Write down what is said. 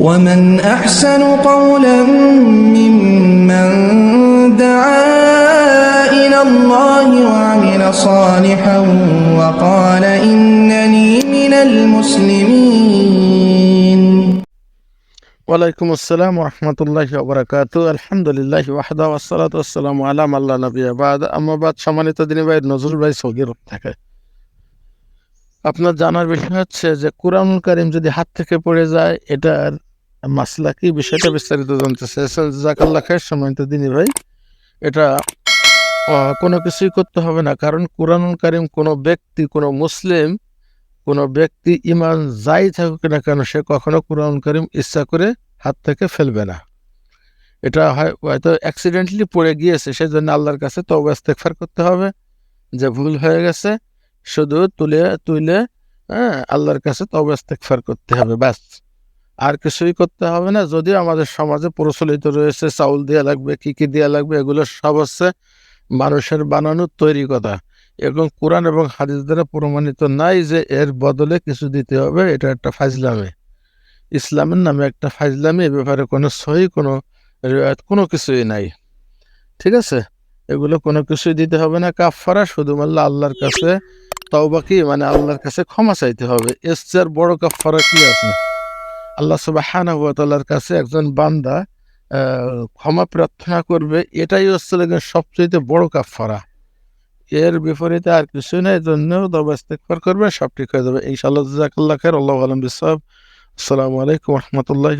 ومن أحسن قولا ممن دعا إلى الله وعمل صالحا وقال إنني من المسلمين. وعليكم السلام ورحمة الله وبركاته. الحمد لله وحده والصلاة والسلام على من لا نبي بعد. أما بعد شمالي تدني بعد نزول بيس وغير আপনার জানার বিষয় হচ্ছে যে, কুরআনুল কারিম যদি হাত থেকে পড়ে যায়, এটার মাসলা কি? বিষয়টা বিস্তারিত জানতে চেয়েছেন জাকাল্লা খায়ের সম্মানিত দিনী ভাই। এটা কোনো কিছুই করতে হবে না। কারণ কুরআনুল কারিম কোনো ব্যক্তি, কোনো মুসলিম, কোনো ব্যক্তি ইমান যাই থাকুক না কেন, সে কখনো কুরআন করিম ইচ্ছা করে হাত থেকে ফেলবে না। এটা হয়, হয়তো অ্যাক্সিডেন্টলি পড়ে গিয়েছে সেই জন্য আল্লাহর কাছে তবে ইস্তেগফার করতে হবে। যে ভুল হয়ে গেছে শুধু তুলে তুলে হ্যাঁ আল্লাহর কাছে তবে করতে হবে, ব্যাস। আর কিছুই করতে হবে না। যদিও আমাদের সমাজে প্রচলিত রয়েছে, চাউল দেওয়া লাগবে, কি কি দেওয়া লাগবে, এগুলো সব হচ্ছে মানুষের বানানো তৈরি কথা। এবং কোরআন এবং হাদিস দ্বারা প্রমাণিত নাই যে এর বদলে কিছু দিতে হবে, এটা একটা ফাজলামে। ইসলামের নামে একটা ফাজলামে, এ ব্যাপারে কোনো সহি, কোনো কোনো কিছুই নাই। ঠিক আছে? এগুলো কোনো কিছুই দিতে হবে না। কাফারা শুধুমাত্র আল্লাহর কাছে তওবা কি? মানে আল্লাহর কাছে ক্ষমা চাইতে হবে। এর চেয়ে বড় কাফারা কি আছে? আল্লাহ তাআলার কাছে একজন বান্দা ক্ষমা প্রার্থনা করবে, এটাই হচ্ছে সবচেয়ে বড় কাফারা এর বিপরীতে আর কিছু নেই জন্য তবে ইস্তেগফার করবে, সব ঠিক হয়ে যাবে। ইনশাআল্লাহ, জাযাকাল্লাহ খাইর আল্লাহু আলাম বিসওয়াব। আসসালামু আলাইকুম রাহমাতুল্লাহি